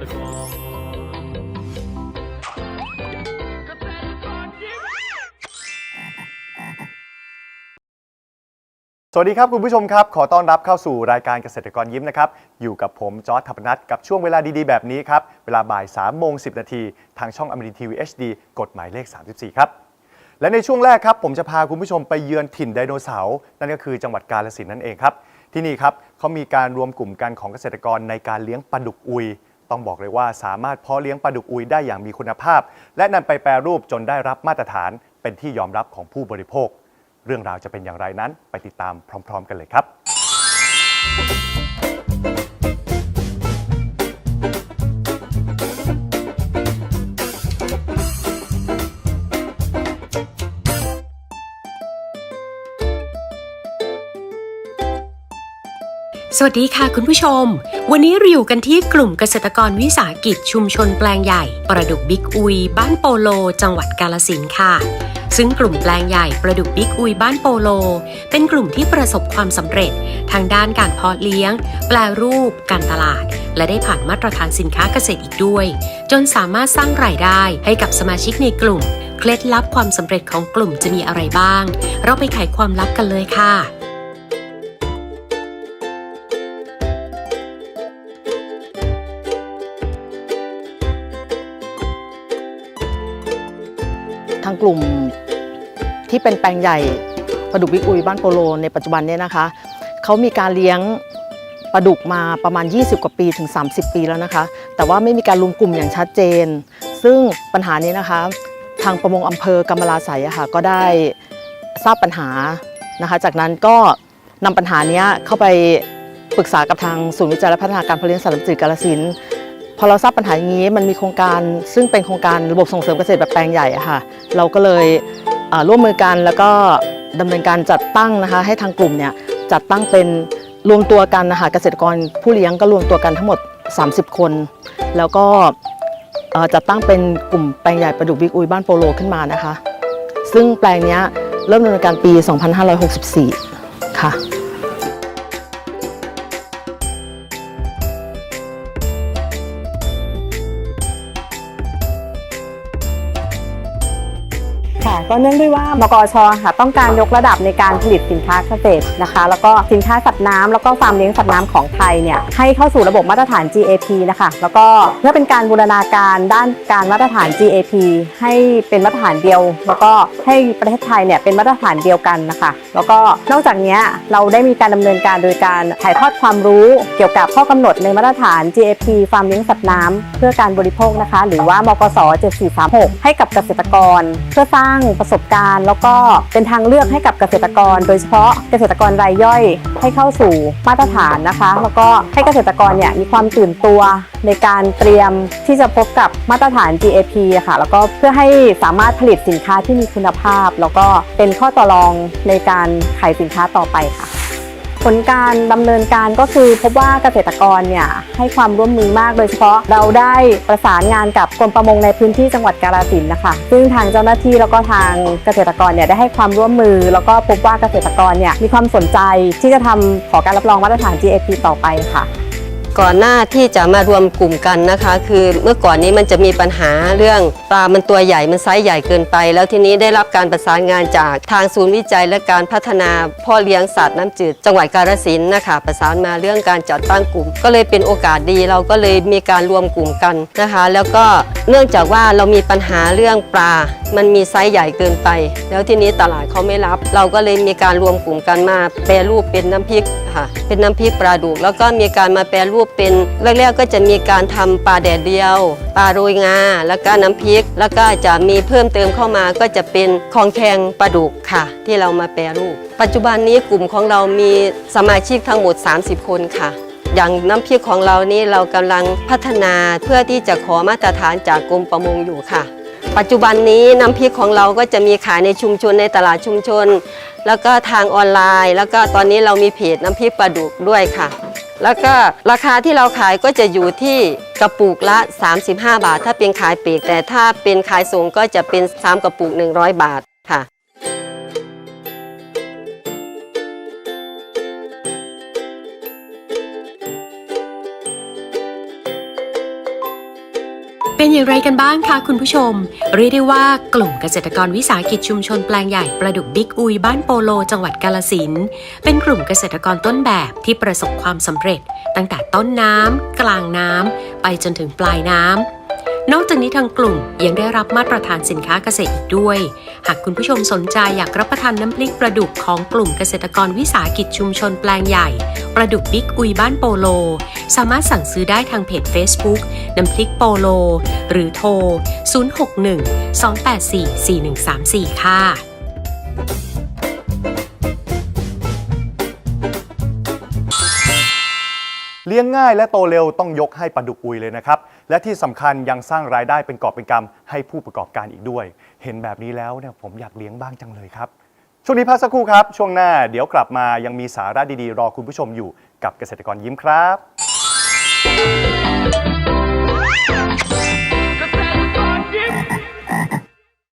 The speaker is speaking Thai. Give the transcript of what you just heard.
ตรกรสวัสดีครับคุณผู้ชมครับ ขอต้อนรับเข้าสู่รายการเกษตรกรยิ้มนะครับ อยู่กับผม จอร์ดทัพนัทกับช่วงเวลาดีๆ แบบนี้ครับ เวลาบ่าย3โมง10นาที ทางช่องอมรินทีวี HD กฎหมายเลข 34 ครับ และในช่วงแรกครับ ผมจะพาคุณผู้ชมไปเยือนถิ่นไดโนเสาร์นั่นก็คือจังหวัดกาฬสินธุ์นั่นเองครับ ที่นี่ครับเขามีการรวมกลุ่มกันของเกษตรกรในการเลี้ยงปลาดุกอุย ต้องบอกเลยว่าสามารถเพาะเลี้ยงปลาดุกอุยได้อย่างมีคุณภาพ และนำไปแปรรูปจนได้รับมาตรฐานเป็นที่ยอมรับของผู้บริโภค เรื่องราวจะเป็นอย่างไรนั้น ไปติดตามพร้อม ๆ กันเลยครับ สวัสดีค่ะคุณผู้ชม วันนี้เราอยู่กันที่กลุ่มเกษตรกรวิสาหกิจชุมชนแปลงใหญ่ ประดุกบิ๊กอุย บ้านโปโล จังหวัดกาลสินค่ะ ซึ่งกลุ่มแปลงใหญ่ประดุกบิ๊กอุย บ้านโปโล เป็นกลุ่มที่ประสบความสำเร็จ ทางด้านการเพาะเลี้ยง แปลรูป การตลาด และได้ผ่านมาตรฐานสินค้าเกษตรอีกด้วย จนสามารถสร้างรายได้ให้กับสมาชิกในกลุ่ม เคล็ดลับความสำเร็จของกลุ่มจะมีอะไรบ้าง เราไปไขความลับกันเลยค่ะ ทางกลุ่มที่เป็นแปลงใหญ่ปลาดุกบิ๊กอุยบ้านโปโลในปัจจุบันเนี่ยนะคะเขามีการเลี้ยงปลาดุกมาประมาณ 20 กว่าปีถึง 30 ปีแล้วนะคะ แต่ว่าไม่มีการรวมกลุ่มอย่างชัดเจน ซึ่งปัญหานี้นะคะ ทางประมงอำเภอกำมะลาไสยอะค่ะก็ได้ทราบปัญหานะคะ จากนั้นก็นำปัญหานี้เข้าไปปรึกษากับทางศูนย์วิจัยและพัฒนาการเพาะเลี้ยงสัตว์น้ำจืดกาฬสิน พอเราทราบปัญหาอย่างนี้มันมีโครงการซึ่งเป็นโครงการระบบส่งเสริมเกษตรแบบแปลงใหญ่อะค่ะ เราก็เลยร่วมมือกันแล้วก็ดำเนินการจัดตั้งนะคะ ให้ทางกลุ่มเนี่ยจัดตั้งเป็นรวมตัวกันนะคะเกษตรกรผู้เลี้ยงก็รวมตัวกันทั้งหมด 30 คน แล้วก็จัดตั้งเป็นกลุ่มแปลงใหญ่ประดุกบิ๊กอุยบ้านโปโลขึ้นมานะคะ ซึ่งแปลงนี้เริ่มดำเนินการปี 2564 ค่ะ ก็เนื่องด้วยว่ามกชค่ะต้องการยกระดับในการผลิตสินค้าเกษตรนะคะ แล้วก็สินค้าสัตว์น้ำแล้วก็ฟาร์มเลี้ยงสัตว์น้ำของไทยเนี่ยให้เข้าสู่ระบบมาตรฐาน GAP นะคะแล้วก็เพื่อเป็นการบูรณาการด้านการมาตรฐาน GAP ให้เป็นมาตรฐานเดียว แล้วก็ให้ประเทศไทยเนี่ยเป็นมาตรฐานเดียวกันนะคะ แล้วก็นอกจากนี้เราได้มีการดำเนินการโดยการถ่ายทอดความรู้เกี่ยวกับข้อกำหนดในมาตรฐาน GAP ฟาร์มเลี้ยงสัตว์น้ำเพื่อการบริโภคนะคะ หรือว่ามกส7436 ให้กับเกษตรกร เพื่อสร้างประสบการณ์ แล้วก็เป็นทางเลือกให้กับเกษตรกร โดยเฉพาะเกษตรกรรายย่อยให้เข้าสู่มาตรฐานนะคะ แล้วก็ให้เกษตรกรเนี่ยมีความตื่นตัวในการเตรียมที่จะพบกับมาตรฐาน GAP ค่ะ แล้วก็เพื่อให้สามารถผลิตสินค้าที่มีคุณภาพ แล้วก็เป็นข้อต่อรองในการขายสินค้าต่อไปค่ะ ผลการดำเนินการก็คือพบว่าเกษตรกรเนี่ยให้ความร่วมมือมากโดยเฉพาะเราได้ประสานงานกับกรมประมงในพื้นที่จังหวัดกาฬสินนะคะ ซึ่งทางเจ้าหน้าที่แล้วก็ทางเกษตรกรเนี่ยได้ให้ความร่วมมือ แล้วก็พบว่าเกษตรกรเนี่ยมีความสนใจที่จะทำขอการรับรองมาตรฐาน GAP ต่อไปค่ะ ก่อนหน้าที่จะมารวมกลุ่มกันนะคะ คือเมื่อก่อนนี้มันจะมีปัญหาเรื่องปลามันตัวใหญ่มันไซส์ใหญ่เกินไป แล้วทีนี้ได้รับการประสานงานจากทางศูนย์วิจัยและการพัฒนาพ่อเลี้ยงสัตว์น้ำจืด จังหวัดกาฬสินธุ์นะคะ ประสานมาเรื่องการจัดตั้งกลุ่ม ก็เลยเป็นโอกาสดีเราก็เลยมีการรวมกลุ่มกันนะคะ แล้วก็เนื่องจากว่าเรามีปัญหาเรื่องปลา มันมีไซส์ใหญ่เกินไป แล้วทีนี้ตลาดเขาไม่รับ เราก็เลยมีการรวมกลุ่มกันมาแปรรูปเป็นน้ำพริกค่ะเป็นน้ำพริกปลาดุกแล้วก็มีการมาแปรรูปเป็นแรกๆก็จะมีการทำปลาแดดเดียวปลาโรยงา แล้วก็น้ำพริก แล้วก็จะมีเพิ่มเติมเข้ามาก็จะเป็นของแข็งปลาดุกค่ะ ที่เรามาแปรรูป ปัจจุบันนี้กลุ่มของเรามีสมาชิกทั้งหมด 30 คนค่ะอย่างน้ำพริกของเรานี่เรากำลังพัฒนาเพื่อที่จะขอมาตรฐานจากกรมประมงอยู่ค่ะ ปัจจุบันนี้น้ำพริกของเราก็จะมีขายในชุมชนในตลาดชุมชน แล้วก็ทางออนไลน์ แล้วก็ตอนนี้เรามีเพจน้ำพริกปลาดุกด้วยค่ะ แล้วก็ราคาที่เราขายก็จะอยู่ที่กระปุกละ 35 บาท ถ้าเป็นขายปลีกแต่ถ้าเป็นขายส่งก็จะเป็น 3 กระปุก 100 บาทค่ะ เป็นอย่างไรกันบ้างคะคุณผู้ชม เรียกได้ว่ากลุ่มเกษตรกรวิสาหกิจชุมชนแปลงใหญ่ประดุกบิ๊กอุยบ้านโปโล จังหวัดกาลสินเป็นกลุ่มเกษตรกรต้นแบบที่ประสบความสำเร็จ ตั้งแต่ต้นน้ำกลางน้ำไปจนถึงปลายน้ำ นอกจากนี้ทางกลุ่มยังได้รับมาตรฐานสินค้าเกษตรอีกด้วย หากคุณผู้ชมสนใจอยากรับประทานน้ำพริกปลาดุกของกลุ่มเกษตรกรวิสาหกิจชุมชนแปลงใหญ่ปลาดุกบิ๊กอุยบ้านโปโล สามารถสั่งซื้อได้ทางเพจ Facebook น้ำพริกโปโล หรือโทร 061 284 4134 ค่ะ เลี้ยงง่ายและโตเร็วต้องยกให้ปลาดุกอุยเลยนะครับ และที่สำคัญยังสร้างรายได้เป็นกอบเป็นกำให้ผู้ประกอบการอีกด้วย เห็นแบบนี้แล้วเนี่ยผมอยากเลี้ยงบ้างจังเลยครับ ช่วงนี้พักสักครู่ครับ ช่วงหน้าเดี๋ยวกลับมายังมีสาระดีๆ รอคุณผู้ชมอยู่กับเกษตรกรยิ้มครับ